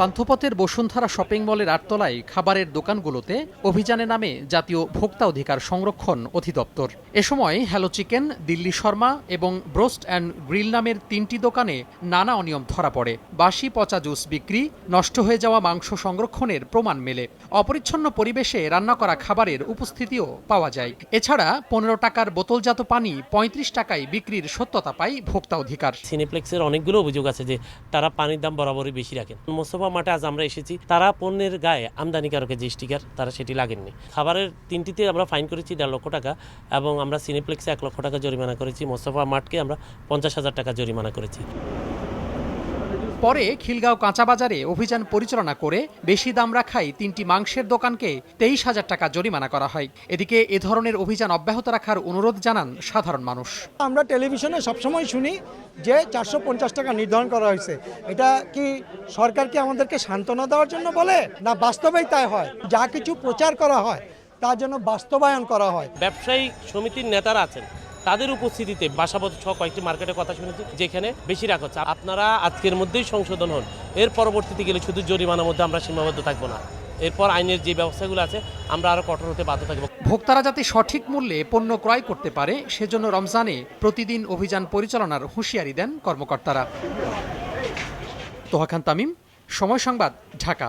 পান্থপথের Bashundhara shopping মলের আটতলায় খাবারের দোকানগুলোতে অভিযানে নামে জাতীয় ভোক্তা অধিকার সংরক্ষণ অধিদপ্তর। এ সময় হ্যালো চিকেন, দিল্লি শর্মা এবং ব্রোস্ট অ্যান্ড গ্রিল নামের তিনটি দোকানে নানা অনিয়ম ধরা পড়ে। বাসি পচা জুস বিক্রি, নষ্ট হয়ে যাওয়া মাংস সংরক্ষণের প্রমাণ মেলে। অপরিচ্ছন্ন পরিবেশে রান্না করা খাবারের উপস্থিতিও পাওয়া যায়। এছাড়া পনেরো টাকার বোতলজাত পানি পঁয়ত্রিশ টাকায় বিক্রির সত্যতা পায় ভোক্তা অধিকার। সিনেপ্লেক্সের অনেকগুলো অভিযোগ আছে যে তারা পানির দাম বরাবরই বেশি রাখেন। মোস্তফা মাঠে আজ আমরা এসেছি। তারা পণ্যের গায়ে আমদানিকারকের যে স্টিকার তারা সেটি লাগেননি। খাবারের তিনটিতে আমরা ফাইন করেছি দেড় লক্ষ টাকা এবং আমরা সিনেপ্লেক্সে এক লক্ষ টাকা জরিমানা করেছি। মোস্তফা মাঠকে আমরা পঞ্চাশ হাজার টাকা জরিমানা করেছি। পরে খিলগাঁও কাঁচা বাজারে অভিযান পরিচালনা করে বেশি দাম রাখায় তিনটি মাংসের দোকানকে তেইশ হাজার টাকা জরিমানা করা হয়। এদিকে এ ধরনের অভিযান অব্যাহত রাখার অনুরোধ জানান সাধারণ মানুষ। আমরা টেলিভিশনে সবসময় শুনি যে চারশো পঞ্চাশ টাকা নির্ধারণ করা হয়েছে। এটা কি সরকার কি আমাদেরকে সান্ত্বনা দেওয়ার জন্য বলে? না বাস্তবেই তাই হয়? যা কিছু প্রচার করা হয় তা যেন বাস্তবায়ন করা হয়। ব্যবসায়ী সমিতির নেতারা আছেন। তাদের উপস্থিতিতে বাসাবত সহ কয়েকটি মার্কেটের কথা শুনেছি, যেখানে বেশি রাখা হচ্ছে। আপনারা আজকের মধ্যেই সংশোধন হন। এর পরবর্তীতে গেলে শুধু জরিমানার মধ্যে আমরা সীমাবদ্ধ থাকব না। এরপর আইনের যে ব্যবস্থাগুলো আছে, আমরা আরও কঠোর হতে বাধ্য থাকব। ভোক্তারা যাতে সঠিক মূল্যে পণ্য ক্রয় করতে পারে, সেজন্য রমজানে প্রতিদিন অভিযান পরিচালনার হুঁশিয়ারি দেন কর্মকর্তারা। তোহাখান তামিম, সময় সংবাদ, ঢাকা।